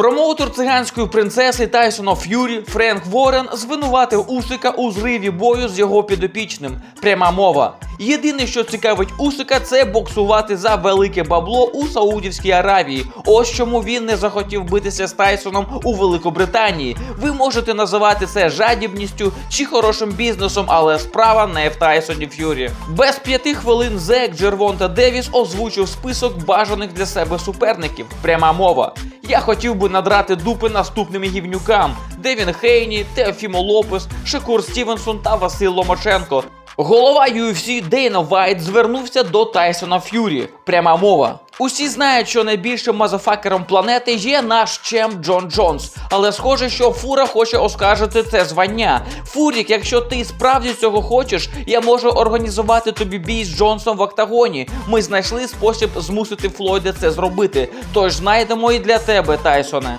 Промоутер циганської принцеси Тайсона Ф'юрі Френк Ворен звинуватив Усика у зриві бою з його підопічним. Пряма мова. Єдине, що цікавить Усика, це боксувати за велике бабло у Саудівській Аравії. Ось чому він не захотів битися з Тайсоном у Великобританії. Ви можете називати це жадібністю чи хорошим бізнесом, але справа не в Тайсоні Ф'юрі. Без п'яти хвилин Зек Джервонта Девіс озвучив список бажаних для себе суперників. Пряма мова. Я хотів би надрати дупи наступним гівнюкам: Девін Хейні, Теофімо Лопес, Шекур Стівенсон та Василь Ломаченко. Голова UFC Дейна Вайт звернувся до Тайсона Ф'юрі. Пряма мова. Усі знають, що найбільшим мазафакером планети є наш чемп Джон Джонс. Але схоже, що Фура хоче оскаржити це звання. Фурік, якщо ти справді цього хочеш, я можу організувати тобі бій з Джонсом в октагоні. Ми знайшли спосіб змусити Флойда це зробити. Тож знайдемо і для тебе, Тайсоне.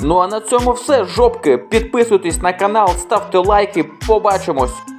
Ну а на цьому все, жопки. Підписуйтесь на канал, ставте лайки. Побачимось.